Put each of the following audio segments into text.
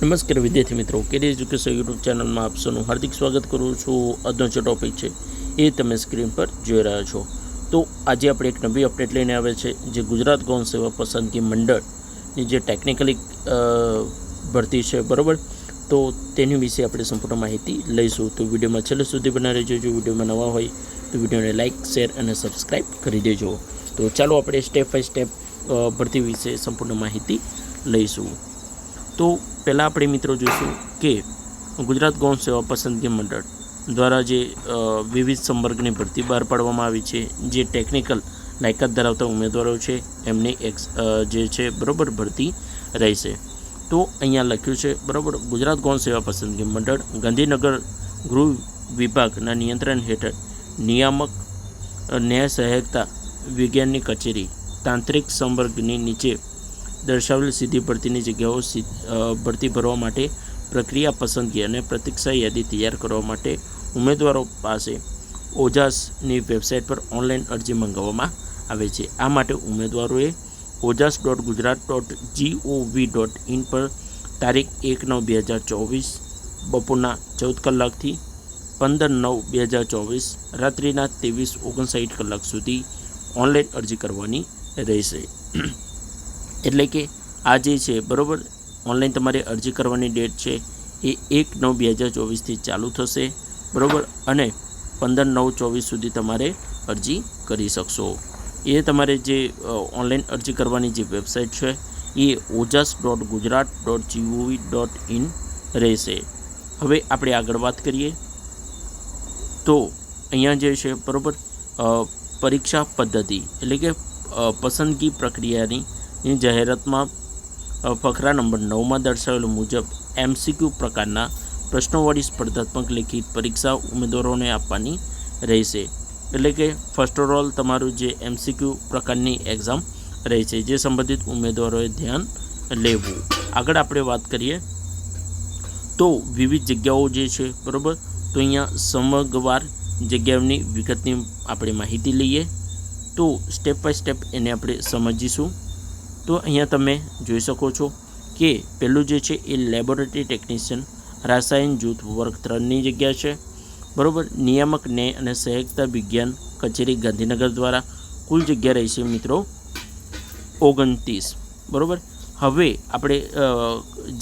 નમસ્કાર વિદ્યાર્થી મિત્રો, કેરી એજ્યુકેશન યુટ્યુબ ચેનલમાં આપ હાર્દિક સ્વાગત કરું છું. આજનો જે ટોપિક છે એ તમે સ્ક્રીન પર જોઈ રહ્યા છો. તો આજે આપણે એક નવી અપડેટ લઈને આવે છે, જે ગુજરાત ગૌણ સેવા પસંદગી મંડળની જે ટેકનિકલી ભરતી છે, બરાબર? તો તેની વિશે આપણે સંપૂર્ણ માહિતી લઈશું. તો વિડીયોમાં છેલ્લે સુધી બનાવી રહેજો. જો વિડીયોમાં નવા હોય તો વિડીયોને લાઇક શેર અને સબસ્ક્રાઈબ કરી દેજો. તો ચાલો આપણે સ્ટેપ બાય સ્ટેપ ભરતી વિશે સંપૂર્ણ માહિતી લઈશું. તો પહેલાં આપણે મિત્રો જોઈશું કે ગુજરાત ગૌણ સેવા પસંદગી મંડળ દ્વારા જે વિવિધ સંવર્ગની ભરતી બહાર પાડવામાં આવી છે, જે ટેકનિકલ લાયકાત ધરાવતા ઉમેદવારો છે, એમની એક્સ જે છે બરાબર ભરતી રહેશે. તો અહીંયા લખ્યું છે, બરાબર, ગુજરાત ગૌણ સેવા પસંદગી મંડળ ગાંધીનગર ગૃહ વિભાગના નિયંત્રણ હેઠળ નિયામક ન્યાય સહાયકતા વિજ્ઞાનની કચેરી તાંત્રિક સંવર્ગની નીચે દર્શાવેલ સીધી ભરતીની જગ્યાઓ ભરતી ભરવા માટે પ્રક્રિયા પસંદગી અને પ્રતીક્ષા યાદી તૈયાર કરવા માટે ઉમેદવારો પાસે ઓજાસની વેબસાઇટ પર ઓનલાઈન અરજી મંગાવવામાં આવે છે. આ માટે ઉમેદવારોએ Ojas dot Gujarat dot G O V dot in પર તારીખ એક નવ બે હજાર ચોવીસ, બપોરના ચૌદ કલાકથી પંદર નવ બે હજાર ચોવીસ, રાત્રિના ત્રેવીસ ઓગણસાઠ કલાક સુધી ઓનલાઈન અરજી કરવાની રહેશે. એટલે કે આ જે છે, બરાબર? ઓનલાઈન તમારે અરજી કરવાની ડેટ છે, એ એક નવ બે હજાર ચોવીસથી ચાલુ થશે, બરાબર? અને પંદર નવ ચોવીસ સુધી તમારે અરજી કરી શકશો. એ તમારે જે ઓનલાઈન અરજી કરવાની જે વેબસાઇટ છે, એ Ojas dot Gujarat dot G O V dot in રહેશે. હવે આપણે આગળ વાત કરીએ. તો અહીંયા જે છે, બરાબર? પરીક્ષા પદ્ધતિ, એટલે કે પસંદગી પ્રક્રિયાની ની જાહેરાતમાં ફકરા નંબર નવમાં દર્શાવેલું મુજબ એમસીક્યુ પ્રકારના પ્રશ્નોવાળી સ્પર્ધાત્મક લેખિત પરીક્ષા ઉમેદવારોને આપવાની રહેશે. એટલે કે ફર્સ્ટ ઓફ ઓલ તમારું જે એમસીક્યુ પ્રકારની એક્ઝામ રહેશે, જે સંબંધિત ઉમેદવારોએ ધ્યાન લેવું. આગળ આપણે વાત કરીએ તો વિવિધ જગ્યાઓ જે છે, બરાબર? તો અહીંયા સમગવાર જગ્યાઓની વિગતની આપણે માહિતી લઈએ. તો સ્ટેપ બાય સ્ટેપ એને આપણે સમજીશું. તો અહીંયા તમે જોઈ શકો છો કે પહેલું જે છે એ લેબોરેટરી ટેકનિશિયન રાસાયણ જૂથ વર્ગ ત્રણની જગ્યા છે. બરાબર? નિયામક ન્યાય અને સહાયકતા વિજ્ઞાન કચેરી ગાંધીનગર દ્વારા કુલ જગ્યા રહેશે મિત્રો ઓગણત્રીસ. બરાબર? હવે આપણે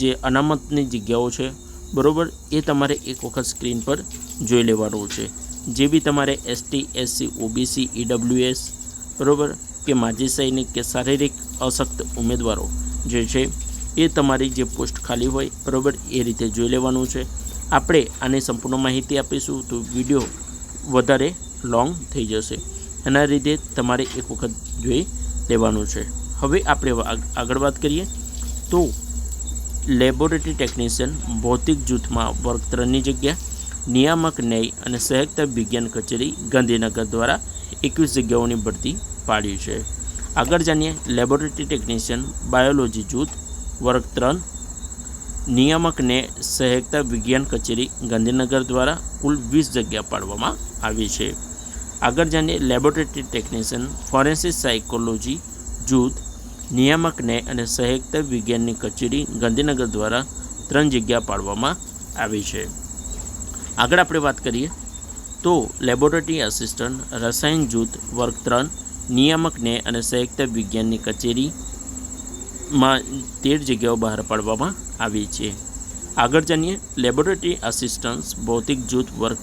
જે અનામતની જગ્યાઓ છે, બરાબર? એ તમારે એક વખત સ્ક્રીન પર જોઈ લેવાનું છે. જે બી તમારે એસટી એસસી ઓબીસી ઈડબ્લ્યુએસ બરાબર? કે માજી સૈનિક કે શારીરિક અશક્ત ઉમેદવારો જે છે એ તમારી જે પોસ્ટ ખાલી હોય, બરાબર, એ રીતે જોઈ લેવાનું છે. આપણે આની સંપૂર્ણ માહિતી આપીશું તો વીડિયો વધારે લોંગ થઈ જશે. એના લીધે તમારે એક વખત જોઈ લેવાનું છે. હવે આપણે આગ- આગળ વાત કરીએ તો લેબોરેટરી ટેકનિશિયન ભૌતિક જૂથમાં વર્ગ ત્રણની જગ્યા, નિયામક ન્યાય અને સહાયકતા વિજ્ઞાન કચેરી ગાંધીનગર દ્વારા એકવીસ જગ્યાઓની ભરતી પાડી છે. આગળ જાણીએ લેબોરેટરી ટેકનિશિયન, બાયોલોજી જૂથ વર્ગ ત્રણ નિયામકને સહાયકતા વિજ્ઞાન કચેરી, ગાંધીનગર દ્વારા કુલ વીસ જગ્યા પાડવામાં આવી છે. આગળ જાણીએ લેબોરેટરી ટેકનિશિયન, ફોરેન્સિક સાયકોલોજી જૂથ, નિયામકને અને સહાયકતા વિજ્ઞાનની કચેરી, ગાંધીનગર દ્વારા ત્રણ જગ્યા પાડવામાં આવી છે. આગળ આપણે વાત કરીએ તો લેબોરેટરી આસિસ્ટન્ટ, રસાયણ જૂથ વર્ગ ત્રણ નિયામક ન્યાય અને સંયુક્ત વિજ્ઞાનની કચેરીમાં તેર જગ્યાઓ બહાર પાડવામાં આવી છે. આગળ જઈએ લેબોરેટરી આસિસ્ટન્સ ભૌતિક જૂથ વર્ગ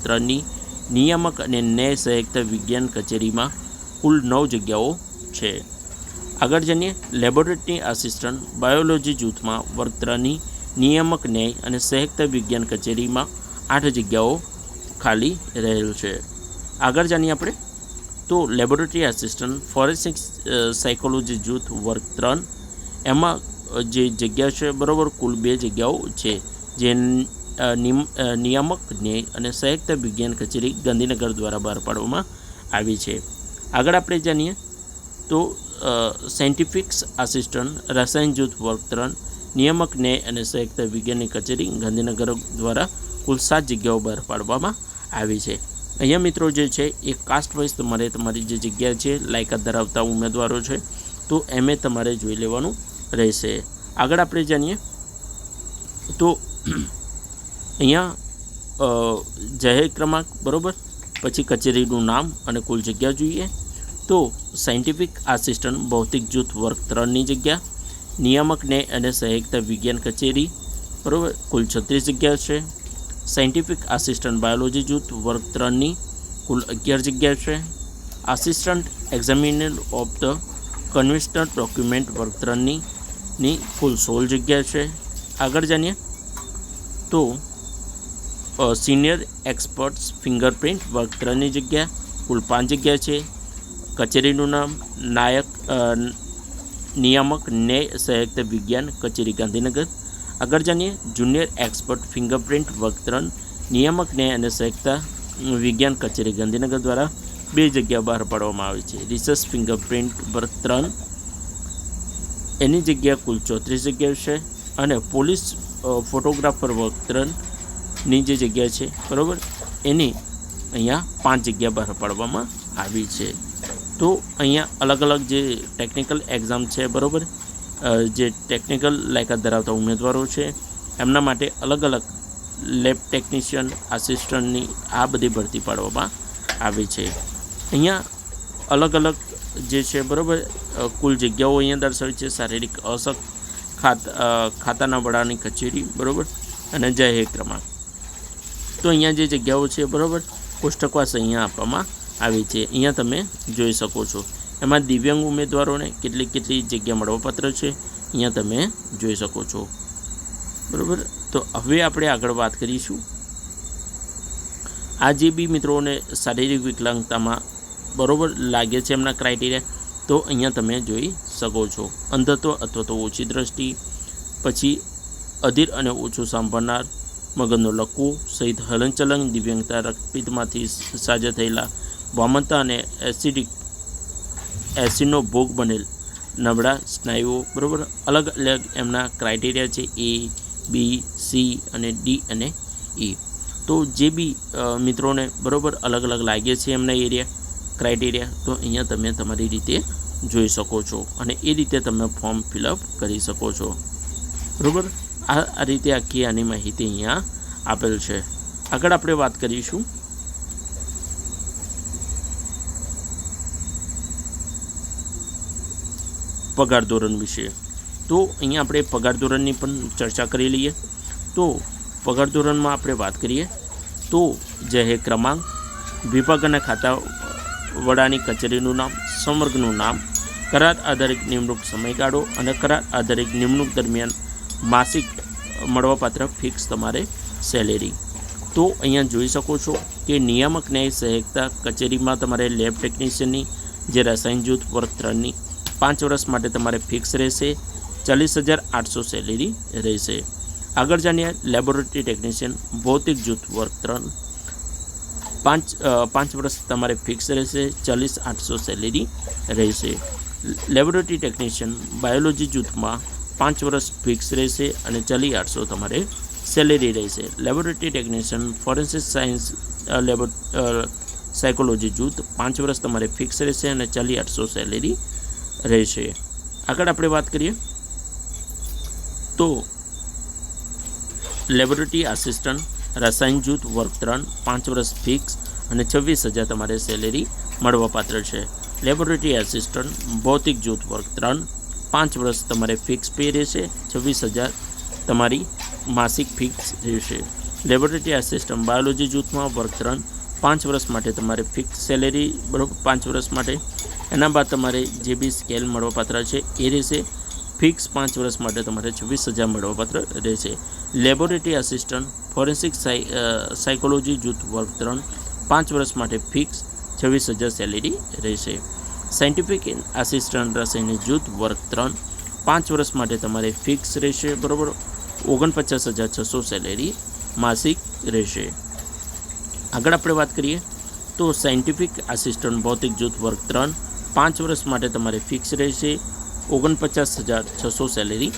નિયામક અને ન્યાય સહાયકતા વિજ્ઞાન કચેરીમાં કુલ નવ જગ્યાઓ છે. આગળ જઈએ લેબોરેટરી આસિસ્ટન્ટ, બાયોલોજી જૂથમાં વર્ગ નિયામક, ન્યાય અને સહાયકતા વિજ્ઞાન કચેરીમાં આઠ જગ્યાઓ ખાલી રહેલ છે. આગળ જાણીએ આપણે તો લેબોરેટરી આસિસ્ટન્ટ ફોરેન્સિક સાયકોલોજી જૂથ વર્ગ ત્રણ. એમાં જે જગ્યા છે, બરાબર, કુલ બે જગ્યાઓ છે. જે નિયામક ન્યાય અને સંયુક્ત વિજ્ઞાન કચેરી ગાંધીનગર દ્વારા બહાર પાડવામાં આવી છે. આગળ આપણે જાણીએ તો સાયન્ટિફિક્સ આસિસ્ટન્ટ રસાયણ જૂથ વર્ગ ત્રણ, નિયામક ન્યાય અને સંયુક્ત વિજ્ઞાનની કચેરી ગાંધીનગર દ્વારા કુલ સાત જગ્યાઓ બહાર પાડવામાં આવી છે. અહીંયા મિત્રો જે છે, એ કાસ્ટ વાઇઝ તમારે તમારી જે જગ્યા છે, લાયકાત ધરાવતા ઉમેદવારો છે, તો એમે તમારે જોઈ લેવાનું રહેશે. આગળ આપણે જાણીએ, તો અહીંયા જાહેર ક્રમાંક, બરાબર? પછી કચેરીનું નામ અને કુલ જગ્યા જોઈએ. તો સાયન્ટિફિક આસિસ્ટન્ટ ભૌતિક જૂથ, વર્ગ ત્રણની જગ્યા, નિયામક ન્યાય અને સહાયકતા વિજ્ઞાન કચેરી, બરાબર? કુલ છત્રીસ જગ્યા છે. સાયન્ટિફિક આસિસ્ટન્ટ બાયોલોજી જૂથ વર્ગ ત્રણની કુલ અગિયાર જગ્યા છે. આસિસ્ટન્ટ એક્ઝામિનર ઓફ ધ કન્વિસ્ટર ડોક્યુમેન્ટ વર્ગ ત્રણની ની કુલ સોળ જગ્યા છે. આગળ જાણીએ તો સિનિયર એક્સપર્ટ્સ ફિંગરપ્રિન્ટ વર્ગ ત્રણની જગ્યા કુલ પાંચ જગ્યા છે. કચેરીનું નામ નાયક નિયામક ન્યાય સહાયક વિજ્ઞાન કચેરી ગાંધીનગર. આગળ જાણીએ જુનિયર એક્સપર્ટ ફિંગરપ્રિન્ટ વર્તન નિયામક ન્યાય અને સહાયકતા વિજ્ઞાન કચેરી ગાંધીનગર દ્વારા બે જગ્યા બહાર પાડવામાં આવી છે. રિસર્ચ ફિંગરપ્રિન્ટ વર્ગ ત્રણ એની જગ્યા કુલ ચોત્રીસ જગ્યા છે અને પોલીસ ફોટોગ્રાફર વર્ગ જે જગ્યા છે, બરાબર, એની અહીંયા પાંચ જગ્યા બહાર પાડવામાં આવી છે. તો અહીંયા અલગ અલગ જે ટેકનિકલ એક્ઝામ છે, બરાબર જે ટેકનિકલ લાયકાત ધરાવતા ઉમેદવારો છે, એમના માટે અલગ અલગ લેબ ટેકનિશિયન આસિસ્ટન્ટની આ બધી ભરતી પાડવામાં આવે છે. અહીંયા અલગ અલગ જે છે, બરાબર કુલ જગ્યાઓ અહીંયા દર્શાવી છે, શારીરિક અસક ખાત ખાતાના વડાની કચેરી, બરાબર, અને જય હે ક્રમાંક. તો અહીંયા જે જગ્યાઓ છે, બરાબર, કોષ્ટકવાસ અહીંયા આપવામાં આવી છે. અહીંયા તમે જોઈ શકો છો. એમાં દિવ્યાંગ ઉમેદવારોને કેટલી કેટલી જગ્યા મળવાપાત્ર છે, અહીંયા તમે જોઈ શકો છો. બરાબર? તો હવે આપણે આગળ વાત કરીશું. આ જે બી મિત્રોને શારીરિક વિકલાંગતામાં બરાબર લાગે છે એમના ક્રાઇટેરિયા તો અહીંયા તમે જોઈ શકો છો. અંધત્વ અથવા તો ઓછી દ્રષ્ટિ, પછી અધીર અને ઓછું સાંભળનાર મગજનો લકવો સહિત હલનચલન, દિવ્યાંગતા રક્તપિત્તમાંથી સાજા થયેલા, વામનતા અને એસિડિક એસિડનો ભોગ બનેલ. નબળા સ્નાયુઓ, બરાબર? અલગ અલગ એમના ક્રાઇટેરિયા છે એ બી સી અને ડી અને ઈ તો જે બી મિત્રોને બરાબર અલગ અલગ લાગે છે એમના એરિયા ક્રાઇટેરિયા તો અહીંયા તમે તમારી રીતે જોઈ શકો છો અને એ રીતે તમે ફોર્મ ફિલઅપ કરી શકો છો. બરાબર? આ આ રીતે આખી આની માહિતી અહીંયા આપેલ છે. આગળ આપણે વાત કરીશું પગાર ધોરણ વિશે. તો અહીંયા આપણે પગાર ધોરણની પણ ચર્ચા કરી લઈએ. તો પગાર ધોરણમાં આપણે વાત કરીએ. તો જહે ક્રમાંક. વિભાગ અને ખાતા વડાની કચેરીનું નામ, સંવર્ગનું નામ કરાર આધારિત નિમણૂક સમયગાળો અને કરાર આધારિત નિમણૂક દરમિયાન માસિક મળવાપાત્ર ફિક્સ તમારે સેલેરી. તો અહીંયા જોઈ શકો છો કે નિયામક ન્યાય સહાયકતા કચેરીમાં તમારે લેબ ટેકનિશિયનની, જે રસાયણ જૂથ વર્ગ ત્રણની પાંચ વર્ષ માટે તમારે ફિક્સ રહેશે. ચાલીસ હજાર આઠસો સેલેરી રહેશે. આગળ જાણીએ લેબોરેટરી ટેકનિશિયન ભૌતિક જૂથ વર્ગ ત્રણ. પાંચ પાંચ વર્ષ તમારે ફિક્સ રહેશે, ચાલીસ આઠસો સેલેરી રહેશે. લેબોરેટરી ટેકનિશિયન બાયોલોજી જૂથમાં પાંચ વર્ષ ફિક્સ રહેશે અને ચાલી આઠસો તમારે સેલેરી રહેશે. Laboratory technician forensic science lab psychology જૂથ, પાંચ વર્ષ તમારે ફિક્સ રહેશે અને ચાલી આઠસો સેલેરી રહેશે આગળ આપણે વાત કરીએ તો લેબોરેટરી આસિસ્ટન્ટ, રસાયણ જૂથ, વર્ગ ત્રણ, પાંચ વર્ષ ફિક્સ અને છવ્વીસ હજાર તમારે સેલેરી મળવાપાત્ર છે. લેબોરેટરી આસિસ્ટન્ટ, ભૌતિક જૂથ, વર્ગ ત્રણ, પાંચ વર્ષ તમારે ફિક્સ પે રહેશે. છવ્વીસ હજાર તમારી માસિક ફિક્સ રહેશે. લેબોરેટરી આસિસ્ટન્ટ, બાયોલોજી જૂથમાં વર્ગ ત્રણ, પાંચ વર્ષ માટે તમારે ફિક્સ સેલેરી બરાબર? પાંચ વર્ષ માટે એના બાદ તમારે જે બી સ્કેલ મળવાપાત્ર છે, એ રહેશે. ફિક્સ પાંચ વર્ષ માટે તમારે છવ્વીસ હજાર મળવાપાત્ર રહેશે. લેબોરેટરી આસિસ્ટન્ટ ફોરેન્સિક સાયકોલોજી જૂથ વર્ગ ત્રણ, પાંચ વર્ષ માટે ફિક્સ છવ્વીસ હજાર સેલેરી રહેશે. સાયન્ટિફિક આસિસ્ટન્ટ રસાયણિક જૂથ વર્ગ ત્રણ, પાંચ વર્ષ માટે તમારે ફિક્સ રહેશે, બરાબર? ઓગણપચાસ હજાર છસો સેલેરી માસિક રહેશે. આગળ આપણે વાત કરીએ તો સાયન્ટિફિક આસિસ્ટન્ટ ભૌતિક જૂથ વર્ગ ત્રણ પાંચ વર્ષ માટે તમારે ફિક્સ રહેશે. ઓગણપચાસ હજાર છસો સેલેરી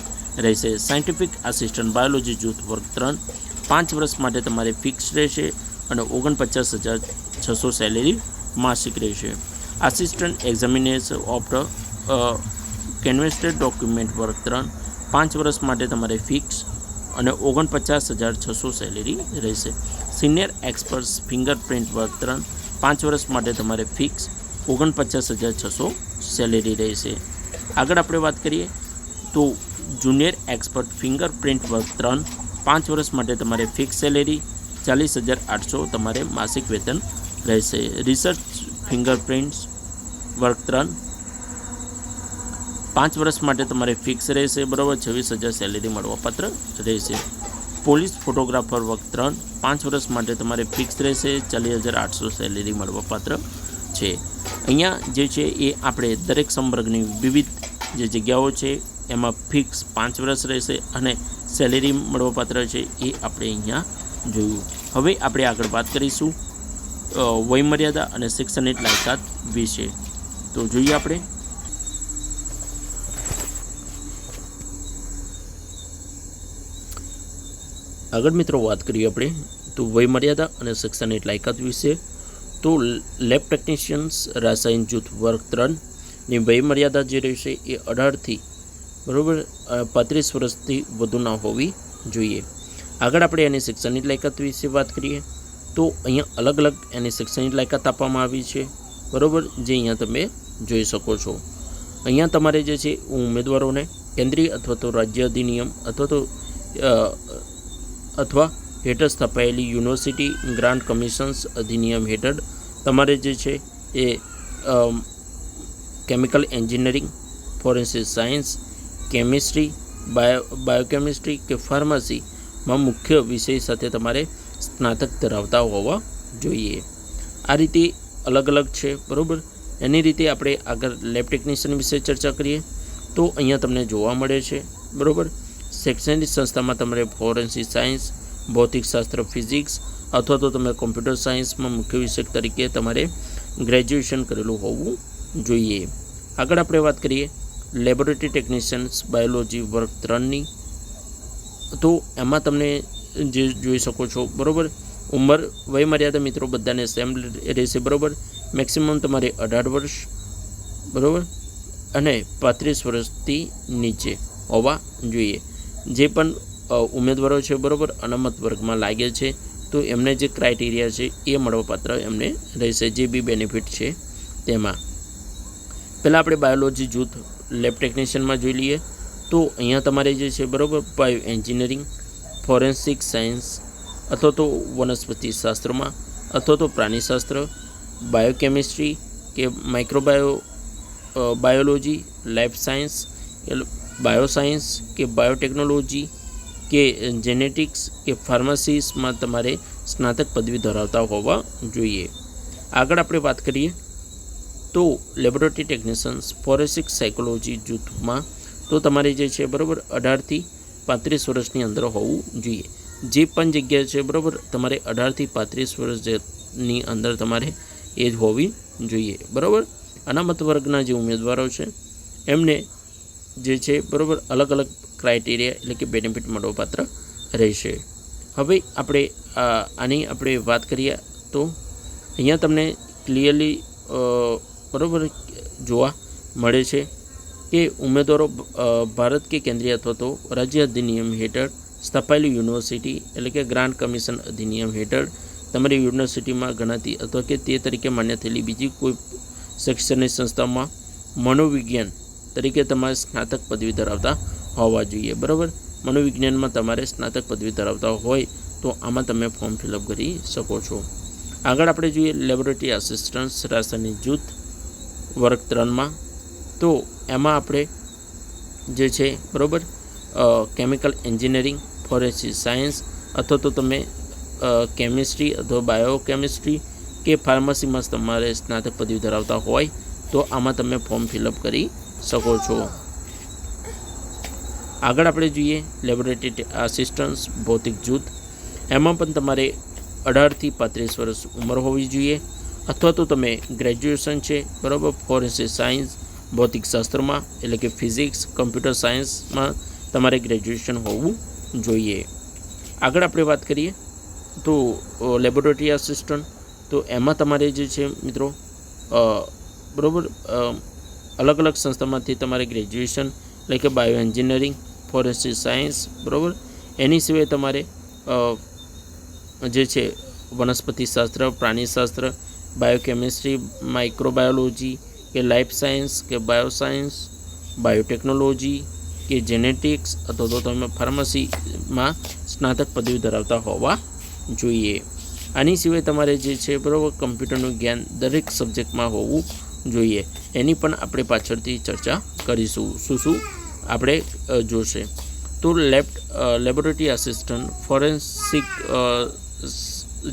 રહેશે. સાયન્ટિફિક આસિસ્ટન્ટ બાયોલોજી જૂથ વર્ગ ત્રણ. પાંચ વર્ષ માટે તમારે ફિક્સ રહેશે અને ઓગણપચાસ હજાર છસો સેલેરી માસિક રહેશે. Assistant examination of the questioned document વર્ગ ત્રણ. પાંચ વર્ષ માટે તમારે ફિક્સ અને ઓગણપચાસ હજાર છસો સેલેરી રહેશે. સિનિયર એક્સપર્ટ્સ ફિંગરપ્રિન્ટ વર્ક ત્રણ. પાંચ વર્ષ માટે તમારે ફિક્સ ઓગણપચાસ હજાર છસો સેલેરી રહેશે આગળ આપણે વાત કરીએ તો જુનિયર એક્સપર્ટ ફિંગરપ્રિન્ટ વર્ક ત્રણ પાંચ વર્ષ માટે તમારે ફિક્સ સેલેરી ચાલીસ હજાર આઠસો તમારે માસિક વેતન રહેશે રિસર્ચ ફિંગરપ્રિન્ટ્સ વર્ક ત્રણ પાંચ વર્ષ માટે તમારે ફિક્સ રહેશે બરાબર છવ્વીસ હજાર સેલેરી મળવાપાત્ર રહેશે પોલીસ ફોટોગ્રાફર વર્ક ત્રણ પાંચ વર્ષ માટે તમારે ફિક્સ રહેશે ચાલીસ હજાર આઠસો સેલેરી મળવાપાત્ર છે અહીંયા જે છે એ આપણે દરેક સંવર્ગની વિવિધ જે જગ્યાઓ છે, એમાં ફિક્સ પાંચ વર્ષ રહેશે અને સેલેરી મળવાપાત્ર છે એ આપણે અહીંયા જોયું. હવે આપણે આગળ વાત કરીશું વયમર્યાદા અને શિક્ષણની લાયકાત વિશે. તો જોઈએ આપણે. આગળ મિત્રો વાત કરીએ આપણે, તો વયમર્યાદા અને શિક્ષણની લાયકાત વિશે. તો લેબ ટેકનિશિયન્સ રાસાયણ જૂથ વર્ગ ત્રણની વયમર્યાદા જે રહેશે એ અઢારથી બરાબર પાંત્રીસ વર્ષથી વધુ ના હોવી જોઈએ. આગળ આપણે એની શિક્ષણની લાયકાત વિશે વાત કરીએ. તો અહીંયા અલગ અલગ એની શિક્ષણની લાયકાત આપવામાં આવી છે. બરાબર? જે અહીંયા તમે જોઈ શકો છો. અહીંયા તમારે જે છે ઉમેદવારોને કેન્દ્રીય અથવા તો રાજ્ય અધિનિયમ અથવા તો અથવા હેઠળ સ્થપાયેલી યુનિવર્સિટી ગ્રાન્ટ કમિશન્સ અધિનિયમ હેઠળ તમારે જે છે એ chemical engineering forensic science chemistry bio biochemistry કે ફાર્મસીમાં મુખ્ય વિષય સાથે તમારે સ્નાતક ધરાવતા હોવા જોઈએ. આ રીતે અલગ અલગ છે, બરાબર? એની રીતે આપણે આગળ લેબ ટેકનિશિયન વિશે ચર્ચા કરીએ તો અહીંયા તમને જોવા મળે છે, બરાબર? શૈક્ષણિક સંસ્થામાં તમારે ફોરેન્સિક સાયન્સ ભૌતિકશાસ્ત્ર ફિઝિક્સ અથવા તો તમે કોમ્પ્યુટર સાયન્સમાં મુખ્ય વિષય તરીકે તમારે ગ્રેજ્યુએશન કરેલું હોવું જોઈએ. આગળ આપણે વાત કરીએ લેબોરેટરી ટેકનિશિયન્સ બાયોલોજી વર્ગ ત્રણની. તો એમાં તમને જે જોઈ શકો છો, બરાબર? ઉંમર, વયમર્યાદા મિત્રો બધાને સેમ રહેશે, બરાબર? મેક્સિમમ તમારે અઢાર વર્ષ, બરાબર? અને પાંત્રીસ વર્ષથી નીચે હોવા જોઈએ. જે પણ ઉમેદવારો છે, બરાબર? અનામત વર્ગમાં લાગે છે. તો એમને જે ક્રાઇટેરિયા છે એ મળવાપાત્ર એમને રહેશે, જે બી બેનિફિટ છે તેમાં. પહેલાં આપણે બાયોલોજી જૂથ લેબ ટેકનિશિયનમાં જોઈ લઈએ. તો અહીંયા તમારે જે છે, બરાબર બાયો એન્જિનિયરિંગ ફોરેન્સિક સાયન્સ અથવા તો વનસ્પતિ શાસ્ત્રમાં, અથવા તો પ્રાણીશાસ્ત્ર બાયોકેમિસ્ટ્રી કે microbio biology life science bioscience કે બાયોટેકનોલોજી કે જેનેટિક્સ કે ફાર્મસીસમાં તમારે સ્નાતક પદવી ધરાવતા હોવા જોઈએ. આગળ આપણે વાત કરીએ તો લેબોરેટરી ટેકનિશિયન્સ ફોરેન્સિક સાયકોલોજી જૂથમાં તો તમારે જે છે બરાબર અઢારથી પાંત્રીસ વર્ષની અંદર હોવું જોઈએ. જે પણ જગ્યા છે બરાબર તમારે અઢારથી પાંત્રીસ વર્ષની અંદર તમારે એજ હોવી જોઈએ. બરાબર? અનામત વર્ગના જે ઉમેદવારો છે એમને જે છે બરાબર અલગ અલગ ક્રાઇટેરિયા એટલે કે બેનિફિટ મળવાપાત્ર રહેશે. હવે આપણે આની આપણે વાત કરીએ તો અહીંયા તમને ક્લિયરલી બરાબર જોવા મળે છે કે ઉમેદવારો ભારત કે કેન્દ્રીય અથવા તો રાજ્ય અધિનિયમ હેઠળ સ્થપાયેલી યુનિવર્સિટી એટલે કે ગ્રાન્ટ કમિશન અધિનિયમ હેઠળ તમારી યુનિવર્સિટીમાં ગણાતી અથવા કે તે તરીકે માન્ય થયેલી બીજી કોઈ શૈક્ષણિક સંસ્થામાં મનોવિજ્ઞાન તરીકે તમારે સ્નાતક પદવી ધરાવતા હોવા જોઈએ, બરાબર? મનોવિજ્ઞાનમાં તમારે સ્નાતક પદવી ધરાવતા હોય તો આમાં તમે ફોર્મ ફિલઅપ કરી શકો છો. આગળ આપણે જોઈએ લેબોરેટરી આસિસ્ટન્ટ્સ રાસાયણિક જૂથ વર્ગ ત્રણમાં. તો એમાં આપણે જે છે, બરાબર? કેમિકલ એન્જિનિયરિંગ ફોરેન્સિક સાયન્સ અથવા તો તમે કેમિસ્ટ્રી અથવા બાયોકેમિસ્ટ્રી કે ફાર્મસીમાં તમારે સ્નાતક પદવી ધરાવતા હોય તો આમાં તમે ફોર્મ ફિલઅપ કરી શકો છો. આગળ આપણે જોઈએ લેબોરેટરી આસિસ્ટન્સ ભૌતિક જૂથ. એમાં પણ તમારે અઢારથી પાંત્રીસ વર્ષ ઉંમર હોવી જોઈએ. અથવા તો તમે ગ્રેજ્યુએશન છે, બરાબર? ફોરેન્સિક સાયન્સ ભૌતિકશાસ્ત્રમાં એટલે કે ફિઝિક્સ કમ્પ્યુટર સાયન્સમાં તમારે ગ્રેજ્યુએશન હોવું જોઈએ. આગળ આપણે વાત કરીએ તો લેબોરેટરી આસિસ્ટન્ટ તો એમાં તમારે જે છે, મિત્રો બરાબર? અલગ અલગ સંસ્થામાંથી તમારે ગ્રેજ્યુએશન એટલે કે બાયો એન્જિનિયરિંગ ફોરેન્સિક સાયન્સ, બરાબર? એની સિવાય તમારે જે છે વનસ્પતિશાસ્ત્ર પ્રાણીશાસ્ત્ર બાયોકેમિસ્ટ્રી, માઇક્રોબાયોલોજી, કે લાઈફ સાયન્સ, કે બાયોસાયન્સ, બાયોટેકનોલોજી, કે જેનેટિક્સ, અથવા તો તમે ફાર્મસીમાં સ્નાતક પદવી ધરાવતા હોવા જોઈએ. આની સિવાય તમારે જે છે, બરાબર, કમ્પ્યુટરનું જ્ઞાન દરેક સબ્જેક્ટમાં હોવું જોઈએ. એની પણ આપણે પાછળથી ચર્ચા કરીશું. શું શું? આપણે જોશે. તો લેબ લેબોરેટરી આસિસ્ટન્ટ, ફોરેન્સિક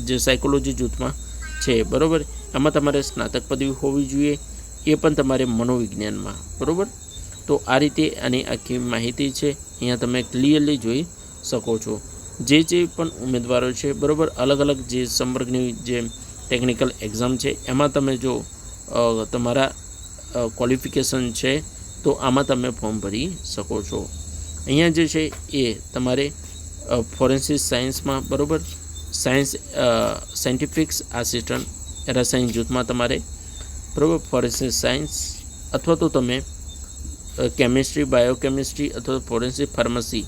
જે સાયકોલોજી જૂથમાં છે, બરાબર? એમાં તમારે સ્નાતક પદવી હોવી જોઈએ, એ પણ તમારે મનોવિજ્ઞાનમાં, બરાબર? તો આ રીતે આની આખી માહિતી છે, અહીંયા તમે ક્લિયરલી જોઈ શકો છો. જે જે પણ ઉમેદવારો છે, બરાબર? અલગ અલગ જે સંવર્ગની જે ટેકનિકલ એક્ઝામ છે, એમાં તમે જો તમારા ક્વોલિફિકેશન છે તો આમાં તમે ફોર્મ ભરી શકો છો. અહીંયા જે છે એ તમારે ફોરેન્સિક સાયન્સમાં બરાબર? સાયન્સ સાયન્ટિફિક્સ આસિસ્ટન્ટ રસાયણ જૂથમાં તમારે બરાબર ફોરેન્સિક સાયન્સ અથવા તો તમે કેમિસ્ટ્રી, બાયોકેમિસ્ટ્રી અથવા ફોરેન્સિક ફાર્મસી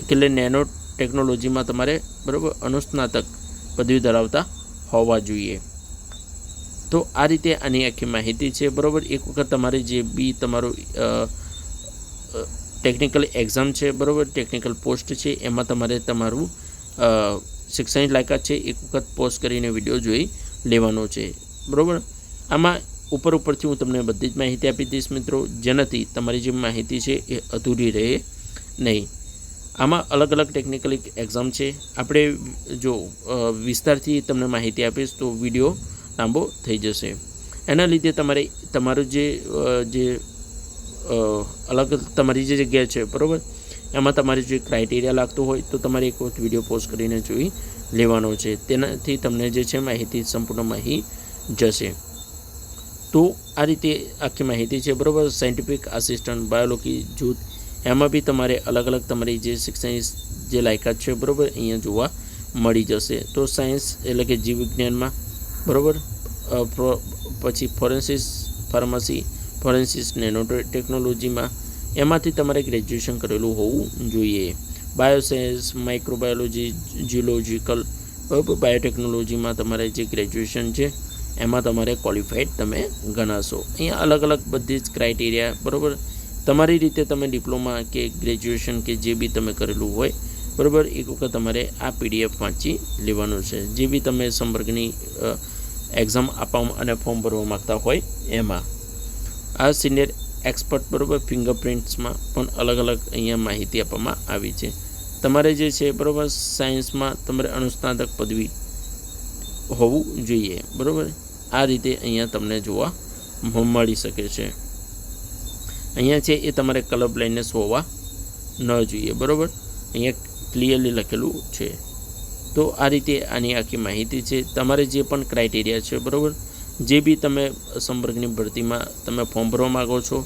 એટલે નેનો ટેકનોલોજીમાં તમારે બરાબર અનુસ્નાતક પદવી ધરાવતા હોવા જોઈએ. તો આ રીતે આની આખી માહિતી છે, બરાબર? એક વખત તમારે જે બી તમારું ટેકનિકલ એક્ઝામ છે, બરાબર? ટેકનિકલ પોસ્ટ છે, એમાં તમારે તમારું શિક્ષણ લાયકાત છે, એક વખત પોસ્ટ કરીને વીડિયો જોઈ લેવાનો છે, બરાબર? આમાં ઉપર ઉપરથી હું તમને બધી જ માહિતી આપી દઈશ મિત્રો, જેનાથી તમારી જે માહિતી છે એ અધૂરી રહે નહીં. આમાં અલગ અલગ ટેકનિકલ એક્ઝામ છે. આપણે જો વિસ્તારથી તમને માહિતી આપીશ તો વીડિયો લાંબો થઈ જશે. એના લીધે તમારે, તમારું જે જે અલગ તમારી જે જગ્યા છે, બરાબર? એમાં તમારે જે ક્રાઇટેરિયા લાગતું હોય તો તમારે એક વખત વીડિયો પોસ્ટ કરીને જોઈ લેવાનો છે. તેનાથી તમને જે છે માહિતી સંપૂર્ણ માહિતી જશે. તો આ રીતે આખી માહિતી છે, બરાબર? સાયન્ટિફિક આસિસ્ટન્ટ બાયોલોજી જૂથ, એમાં બી તમારે અલગ અલગ તમારી જે શિક્ષણની જે લાયકાત છે, બરાબર? અહીંયા જોવા મળી જશે. તો સાયન્સ એટલે કે જીવ વિજ્ઞાનમાં બરાબર? પછી ફોરેન્સિસ ફાર્મસી, ફોરેન્સિસ નેનો ટેકનોલોજીમાં એમાંથી તમારે ગ્રેજ્યુએશન કરેલું હોવું જોઈએ. બાયોસાયન્સ, માઇક્રોબાયોલોજી જીઓલોજીકલ બરાબર? બાયોટેકનોલોજીમાં તમારે જે ગ્રેજ્યુએશન છે, એમાં તમારે ક્વોલિફાઈડ તમે ગણાશો. અહીંયા અલગ અલગ બધી જ ક્રાઇટેરિયા, બરાબર? તમારી રીતે તમે ડિપ્લોમા કે ગ્રેજ્યુએશન કે જે બી તમે કરેલું હોય બરાબર? એક વખત તમારે આ પીડીએફ વાંચી લેવાનું છે. જે બી તમે સંપર્કની એક્ઝામ આપવા અને ફોર્મ ભરવા માગતા હોય, એમાં. આ સિનિયર એક્સપર્ટ બરાબર ફિંગરપ્રિન્ટ્સમાં પણ અલગ અલગ અહીંયા માહિતી આપવામાં આવી છે. તમારે જે છે બરાબર સાયન્સમાં તમારે અનુસ્નાતક પદવી હોવું જોઈએ. બરાબર? આ રીતે અહીંયા તમને જોવા મળી શકે છે. અહીંયા છે એ તમારે કલર બ્લાઇન્ડનેસ હોવા ન જોઈએ. બરાબર? અહીંયા ક્લિયરલી લખેલું છે. તો આ રીતે આની આખી માહિતી છે. તમારે જે પણ ક્રાઇટેરિયા છે, બરાબર? જે બી તમે સંપર્કની ભરતીમાં તમે ફોર્મ ભરવા માગો છો,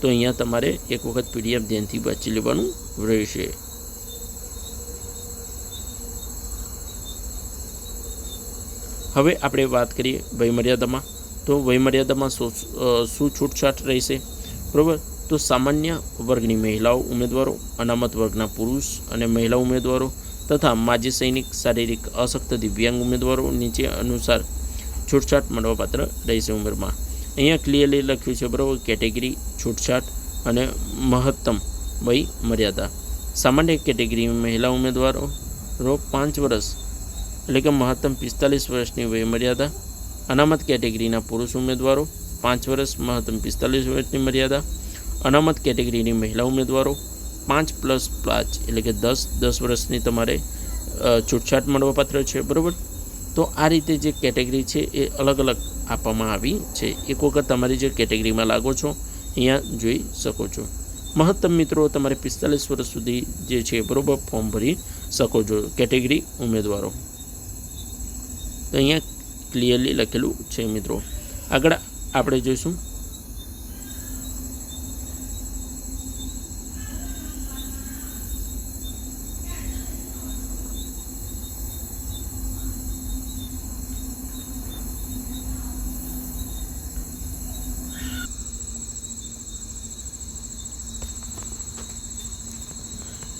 તો અહીંયા તમારે એક વખત પીડીએફ ધ્યાનથી વાંચી લેવાનું રહેશે. હવે આપણે વાત કરીએ વયમર્યાદામાં. તો વયમર્યાદામાં શું શું છૂટછાટ રહેશે? બરાબર? તો સામાન્ય વર્ગની મહિલાઓ ઉમેદવારો, અનામત વર્ગના પુરુષ અને મહિલા ઉમેદવારો તથા માજી સૈનિક, શારીરિક અશક્ત દિવ્યાંગ ઉમેદવારો નીચે અનુસાર છૂટછાટ મળવાપાત્ર રહેશે ઉંમરમાં. અહીંયા ક્લિયરલી લખ્યું છે બરાબર, કેટેગરી, છૂટછાટ અને મહત્તમ વય મર્યાદા. સામાન્ય કેટેગરી મહિલા ઉમેદવારો રો પાંચ વર્ષ એટલે કે મહત્તમ પિસ્તાલીસ વર્ષની વય મર્યાદા. અનામત કેટેગરીના પુરુષ ઉમેદવારો પાંચ વર્ષ, મહત્તમ પિસ્તાલીસ વર્ષની મર્યાદા. અનામત કેટેગરીની મહિલા ઉમેદવારો પાંચ પ્લસ પાંચ એટલે કે દસ દસ વર્ષની તમારે છૂટછાટ મળવાપાત્ર છે, બરાબર? તો આ રીતે જે કેટેગરી છે એ અલગ અલગ આપવામાં આવી છે. એક વખત તમારી જે કેટેગરીમાં લાગો છો, અહીંયા જોઈ શકો છો. મહત્તમ મિત્રો, તમારે પિસ્તાલીસ વર્ષ સુધી જે છે, બરાબર, ફોર્મ ભરી શકો છો, કેટેગરી ઉમેદવારો. તો અહીંયા ક્લિયરલી લખેલું છે મિત્રો. આગળ આપણે જોઈશું.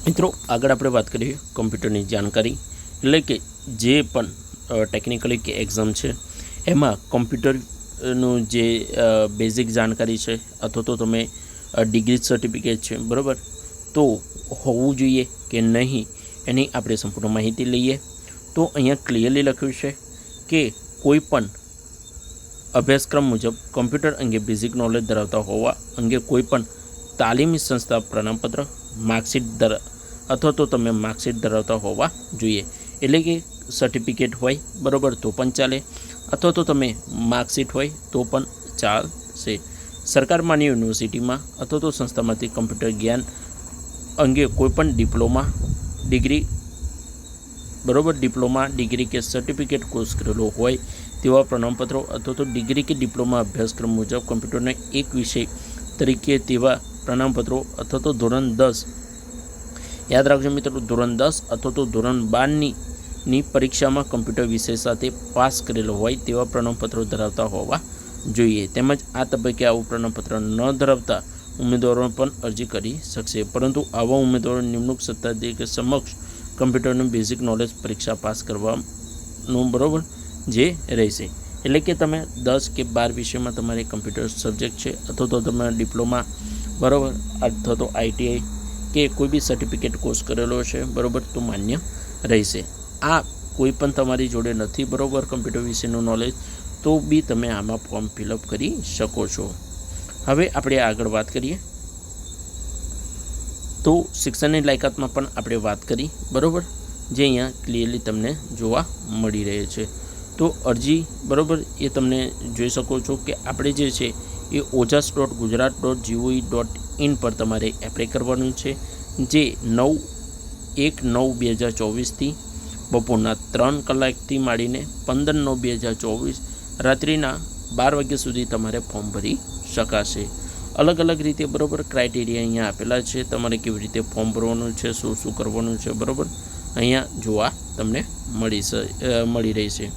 મિત્રો, આગળ આપણે વાત કરીએ કમ્પ્યુટરની જાણકારી. એટલે કે જે પણ ટેકનિકલી કે એક્ઝામ છે, એમાં કમ્પ્યુટરનું જે બેઝિક જાણકારી છે, અથવા તો તમે ડિગ્રી સર્ટિફિકેટ છે, બરાબર? તો હોવું જોઈએ કે નહીં, એની આપણે સંપૂર્ણ માહિતી લઈએ. તો અહીંયા ક્લિયરલી લખ્યું છે કે કોઈ પણ અભ્યાસક્રમ મુજબ કમ્પ્યુટર અંગે બેઝિક નોલેજ ધરાવતા હોવા અંગે કોઈ પણ તાલીમી સંસ્થા પ્રમાણપત્ર માર્કશીટ દર અથવા તો તમે માર્કશીટ ધરાવતા હોવા જોઈએ. એટલે કે સર્ટિફિકેટ હોય, બરાબર, તો પણ ચાલે. અથવા તો તમે માર્કશીટ હોય, તો પણ ચાલશે. સરકાર માન્ય યુનિવર્સિટીમાં અથવા તો સંસ્થામાંથી કમ્પ્યુટર જ્ઞાન અંગે કોઈપણ ડિપ્લોમા, ડિગ્રી, બરોબર, ડિપ્લોમા, ડિગ્રી કે સર્ટિફિકેટ કોર્સ કરેલો હોય, તેવા પ્રમાણપત્રો અથવા તો ડિગ્રી કે ડિપ્લોમા અભ્યાસક્રમ મુજબ કમ્પ્યુટરને એક વિષય તરીકે તેવા પ્રમાણપત્રો અથવા તો ધોરણ દસ યાદ રાખજો મિત્રો, ધોરણ દસ અથવા તો ધોરણ બારની ની પરીક્ષામાં કમ્પ્યુટર વિષય સાથે પાસ કરેલો હોય તેવા પ્રમાણપત્રો ધરાવતા હોવા જોઈએ. તેમજ આ તબક્કે આવું પ્રમાણપત્ર ન ધરાવતા ઉમેદવારો પણ અરજી કરી શકશે. પરંતુ આવા ઉમેદવારો નિમણૂક સત્તાધિકારી સમક્ષ કમ્પ્યુટરનું બેઝિક નોલેજ પરીક્ષા પાસ કરવાનું બરાબર જે રહેશે. એટલે કે તમે દસ કે બાર વિષયમાં તમારે કમ્પ્યુટર સબ્જેક્ટ છે અથવા તો તમે ડિપ્લોમા બરાબર અથવા તો આઈટીઆઈ કે કોઈ બી સર્ટિફિકેટ કોર્સ કરેલો છે, બરાબર તો માન્ય રહેશે. આ કોઈ પણ તમારી જોડે નથી, બરાબર? કમ્પ્યુટર વિશેનું નોલેજ તો બી તમે આમાં ફોર્મ ફિલઅપ કરી શકો છો. હવે આપણે આગળ વાત કરીએ. તો શિક્ષણની લાયકાતમાં પણ આપણે વાત કરી, બરાબર? જે અહીંયા ક્લિયરલી તમને જોવા મળી રહે છે. તો અરજી, બરાબર? એ તમને જોઈ શકો છો કે આપણે જે છે એ Ojas dot Gujarat dot G O V dot in પર તમારે એપ્લાય કરવાનું છે, જે નવ એક નવ બે હજાર ચોવીસથી બપોરના ત્રણ કલાકથી માંડીને પંદર નવ બે હજાર ચોવીસ રાત્રિના બાર વાગ્યા સુધી તમારે ફોર્મ ભરી શકાશે. અલગ અલગ રીતે બરાબર ક્રાઇટેરિયા અહીંયા આપેલા છે, તમારે કેવી રીતે ફોર્મ ભરવાનું છે, શું શું કરવાનું છે, બરાબર? અહીંયા જોવા તમને મળી મળી રહેશે.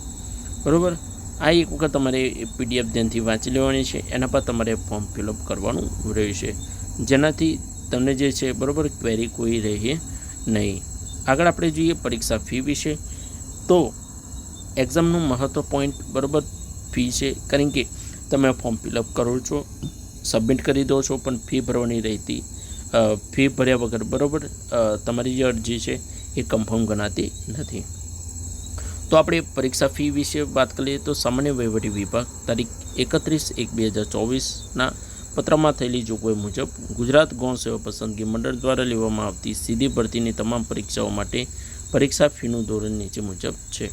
બરાબર? આ એક વખત તમારે પીડીએફ ધ્યાનથી વાંચી લેવાની છે, એના પર તમારે ફોર્મ ફિલઅપ કરવાનું રહેશે. જેનાથી તમને જે છે, બરાબર ક્વેરી કોઈ રહે નહીં. આગળ આપણે જોઈએ પરીક્ષા ફી વિશે. તો એક્ઝામનું મહત્વ પોઈન્ટ બરાબર ફી છે, કારણ કે તમે ફોર્મ ફિલઅપ કરો છો સબમિટ કરી દો છો, પણ ફી ભરવાની રહેતી ફી ભર્યા વગર બરાબર તમારી જે અરજી છે, એ કન્ફર્મ ગણાતી નથી. તો આપણે પરીક્ષા ફી વિશે વાત કરીએ તો સામાન્ય વહીવટી વિભાગ તારીખ એકત્રીસ એક બે હજાર ચોવીસના પત્રમાં થયેલી જોગવાઈ મુજબ ગુજરાત ગૌણ સેવા પસંદગી મંડળ દ્વારા લેવામાં આવતી સીધી ભરતીની તમામ પરીક્ષાઓ માટે પરીક્ષા ફીનું ધોરણ નીચે મુજબ છે.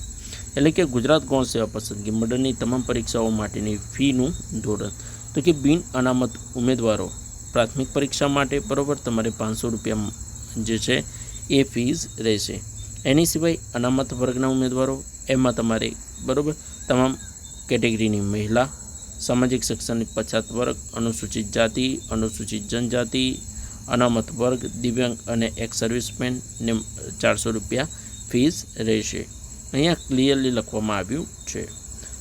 એટલે કે ગુજરાત ગૌણ સેવા પસંદગી મંડળની તમામ પરીક્ષાઓ માટેની ફીનું ધોરણ. તો કે બિન અનામત ઉમેદવારો પ્રાથમિક પરીક્ષા માટે બરાબર તમારે પાંચસો રૂપિયા જે છે એ ફીઝ રહેશે. એની સિવાય અનામત વર્ગના ઉમેદવારો, એમાં તમારે બરાબર તમામ કેટેગરીની મહિલા, સામાજિક શિક્ષણની પછાત વર્ગ, અનુસૂચિત જાતિ, અનુસૂચિત જનજાતિ, અનામત વર્ગ, દિવ્યાંગ અને એક સર્વિસમેનને ચારસો રૂપિયા ફીસ રહેશે. અહીંયા ક્લિયરલી લખવામાં આવ્યું છે.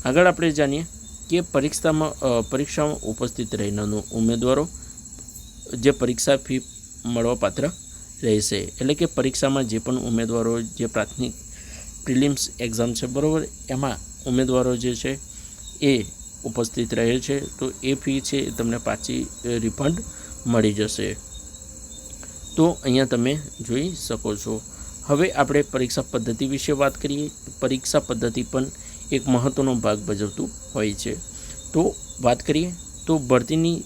આગળ આપણે જાણીએ કે પરીક્ષામાં પરીક્ષામાં ઉપસ્થિત રહેનારનું ઉમેદવારો, જે પરીક્ષા ફી મળવાપાત્ર રહેશે. એટલે કે પરીક્ષામાં જે પણ ઉમેદવારો, જે પ્રાથમિક પ્રિલિમ્સ એક્ઝામ છે, બરાબર? એમાં ઉમેદવારો જે છે, એ ઉપસ્થિત રહે છે. તો એ ફી છે એ તમને પાછી રિફંડ મળી જશે. તો અહીંયા તમે જોઈ શકો છો. હવે આપણે પરીક્ષા પદ્ધતિ વિશે વાત કરીએ. પરીક્ષા પદ્ધતિ પણ એક મહત્ત્વનો ભાગ ભજવતું હોય છે. તો વાત કરીએ. તો ભરતીની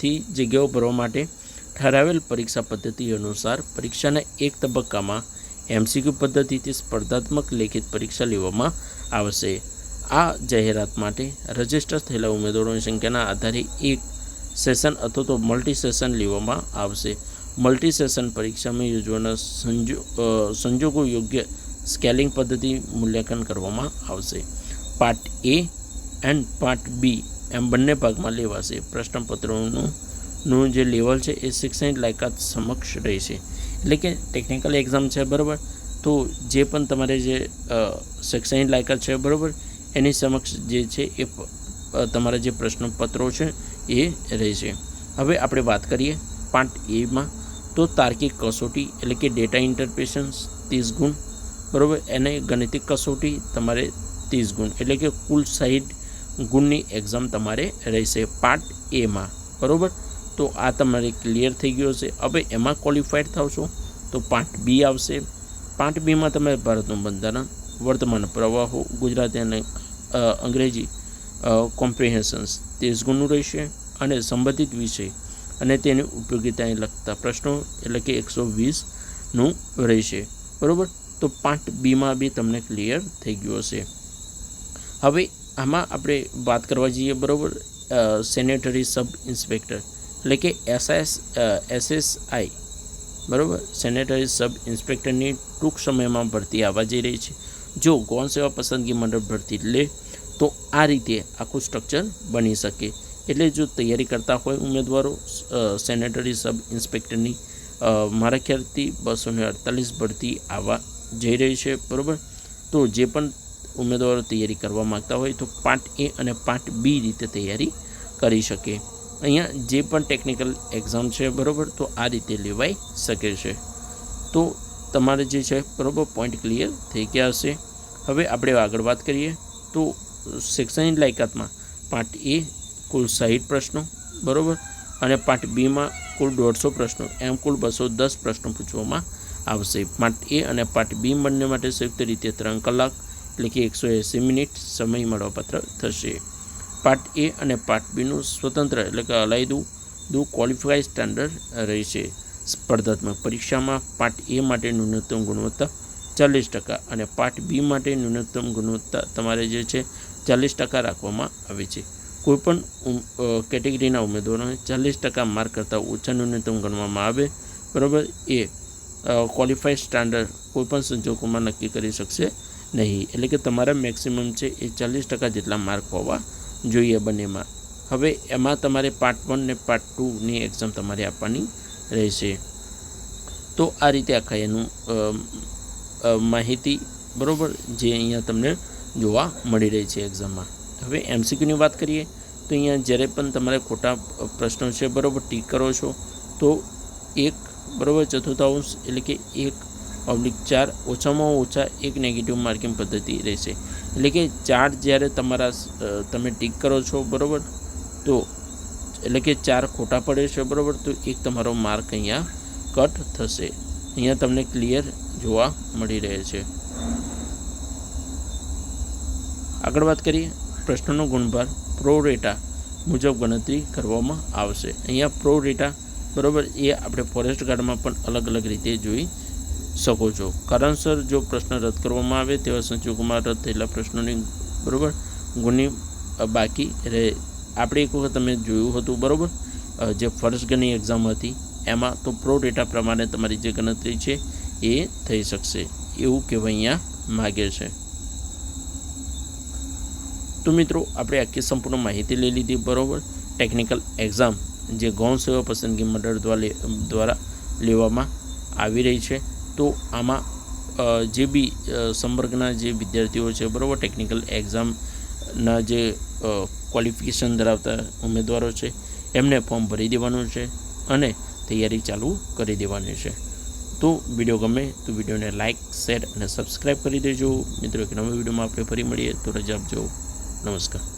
થી જગ્યાઓ ભરવા માટે ઠરાવેલ પરીક્ષા પદ્ધતિ અનુસાર પરીક્ષાના એક તબક્કામાં એમસીક્યુ પદ્ધતિથી સ્પર્ધાત્મક લેખિત પરીક્ષા લેવામાં આવશે. આ જાહેરાત માટે રજિસ્ટર થયેલા ઉમેદવારોની સંખ્યાના આધારે એક સેશન અથવા તો મલ્ટી સેશન લેવામાં આવશે. મલ્ટી સેશન પરીક્ષામાં યોજવાના સંજો સંજોગો યોગ્ય સ્કેલિંગ પદ્ધતિ મૂલ્યાંકન કરવામાં આવશે. Part A and part B એમ બંને ભાગમાં લેવાશે. પ્રશ્નપત્રોનું નું જે લેવલ છે એ શૈક્ષણિક લાયકાત સમક્ષ રહેશે એટલે કે ટેકનિકલ એક્ઝામ છે, બરાબર? તો જે પણ તમારે જે શૈક્ષણિક લાયકાત છે, બરાબર? એની સમક્ષ જે છે એ તમારા જે પ્રશ્નપત્રો છે એ રહેશે હવે આપણે વાત કરીએ પાર્ટ એમાં તો તો તાર્કિક કસોટી એટલે કે ડેટા ઇન્ટરપ્રેશન્સ ત્રીસ ગુણ, બરાબર? એને ગણિતિક કસોટી તમારે ત્રીસ ગુણ, એટલે કે કુલ સાહીઠ ગુણની એક્ઝામ તમારે રહેશે પાર્ટ એમાં બરાબર? તો આ તમારે ક્લિયર થઈ ગયો છે. હવે એમાં ક્વોલિફાઈડ થશો તો પાર્ટ બી આવશે. પાર્ટ બીમાં તમે ભારતનું બંધારણ, વર્તમાન પ્રવાહો, ગુજરાતી અને અંગ્રેજી કોમ્પ્રિહેન્શન્સ તેજ ગુણનું રહેશે અને સંબંધિત વિષય અને તેની ઉપયોગિતાને લગતા પ્રશ્નો એટલે કે એકસો વીસનું રહેશે. બરાબર? તો પાર્ટ બીમાં બી તમને ક્લિયર થઈ ગયું હશે. હવે આમાં આપણે વાત કરવા જઈએ, બરાબર? સેનેટરી સબ ઇન્સ્પેક્ટર એટલે કે એસએસ એસએસઆઈ બરાબર? સેનેટરી સબ ઇન્સ્પેક્ટરની ટૂંક સમયમાં ભરતી આવવા જઈ રહી છે. જો ગૌણ સેવા પસંદગી મંડળ ભરતી લે, તો આ રીતે આખું સ્ટ્રક્ચર બની શકે. એટલે જો તૈયારી કરતા હોય ઉમેદવારો સેનેટરી સબ ઇન્સ્પેક્ટરની મારા ખ્યાલથી બસો ને અડતાલીસ ભરતી આવવા જઈ રહી છે, બરાબર? તો જે પણ ઉમેદવારો તૈયારી કરવા માગતા હોય તો પાર્ટ એ અને પાર્ટ બી રીતે તૈયારી કરી શકે. અહીંયા જે પણ ટેકનિકલ એક્ઝામ છે, બરાબર? તો આ રીતે લેવાઈ શકે છે. તો તમારે જે છે, બરાબર પોઈન્ટ ક્લિયર થઈ ગયા હશે. હવે આપણે આગળ વાત કરીએ. તો શૈક્ષણિક લાયકાતમાં પાર્ટ એ કુલ સાહીઠ પ્રશ્નો, બરાબર? અને પાર્ટ બીમાં કુલ દોઢસો પ્રશ્નો, એમ કુલ બસો દસ પ્રશ્નો પૂછવામાં આવશે. પાર્ટ એ અને પાર્ટ બી બંને માટે સંયુક્ત રીતે ત્રણ કલાક, એટલે કે એકસો એંસી મિનિટ સમય મળવાપાત્ર થશે. પાર્ટ એ અને પાર્ટ બીનું સ્વતંત્ર એટલે કે અલાયદું દુ ક્વોલિફાઈ સ્ટાન્ડર્ડ રહેશે. સ્પર્ધાત્મક પરીક્ષામાં પાર્ટ એ માટે ન્યૂનતમ ગુણવત્તા ચાલીસ ટકા અને પાર્ટ બી માટે ન્યૂનતમ ગુણવત્તા તમારે જે છે ચાલીસ ટકા રાખવામાં આવે છે. કોઈપણ કેટેગરીના ઉમેદવારોને ચાલીસ ટકા માર્ક કરતાં ઓછા ન્યૂનતમ ગણવામાં આવે. બરાબર? એ ક્વોલિફાઈડ સ્ટાન્ડર્ડ કોઈપણ સંજોગોમાં નક્કી કરી શકશે નહીં. એટલે કે તમારા મેક્સિમમ છે એ ચાલીસ ટકા જેટલા માર્ક હોવા જોઈએ બંનેમાં. હવે એમાં તમારે પાર્ટ વન ને પાર્ટ ટુની એક્ઝામ તમારે આપવાની રહેશે. તો આ રીતે આખા એનું માહિતી બરાબર જે અહીંયા તમને જોવા મળી રહી છે એક્ઝામમાં હવે એમસીક્યુની વાત કરીએ, તો અહીંયા જ્યારે પણ તમારે ખોટા પ્રશ્નો છે, બરાબર, ટીક કરો છો, તો એક, બરાબર ચતુર્થાંશ એટલે કે એક પબ્લિક ચાર ઓછામાં ઓછા એક નેગેટિવ માર્કિંગ પદ્ધતિ રહેશે. એટલે કે ચાર જ્યારે તમારા તમે ટીક કરો છો, બરાબર? તો એટલે કે ચાર ખોટા પડે છે, બરાબર? તો એક તમારો માર્ક અહીંયા કટ થશે. અહીંયા તમને ક્લિયર જોવા મળી રહે છે. આગળ વાત કરીએ. પ્રશ્નનો ગુણભાર પ્રો રેટા મુજબ ગણતરી કરવામાં આવશે. અહીંયા પ્રો રેટા બરાબર એ આપણે ફોરેસ્ટ ગાર્ડમાં પણ અલગ અલગ રીતે જોઈ શકો છો. કારણસર જો પ્રશ્ન રદ કરવામાં આવે તેવા સંજોગોમાં રદ થયેલા પ્રશ્નોની, બરાબર, ગુની બાકી રહે. આપણે એક વખત તમે જોયું હતું, બરાબર? જે ફર્સ્ટ ગણની એક્ઝામ હતી, એમાં તો પ્રો ડેટા પ્રમાણે તમારી જે ગણતરી છે, એ થઈ શકશે. એવું કહેવાય અહીંયા માગે છે. તો મિત્રો, આપણે આખી સંપૂર્ણ માહિતી લઈ લીધી, બરાબર? ટેકનિકલ એક્ઝામ, જે ગૌણ સેવા પસંદગી મંડળ દ્વારા લેવામાં આવી રહી છે. તો આમાં જે બી અ, સંવર્ગના જે વિદ્યાર્થીઓ છે બરાબર ટેકનિકલ એક્ઝામના જે ક્વોલિફિકેશન ધરાવતા ઉમેદવારો છે એમને ફોર્મ ભરી દેવાનું છે અને તૈયારી ચાલુ કરી દેવાની છે. તો વીડિયો ગમે તો વિડીયોને લાઇક શેર અને સબસ્ક્રાઈબ કરી દેજો. મિત્રો એક નવા વિડીયોમાં આપણે ફરી મળીએ. તો રજા આપજો. નમસ્કાર.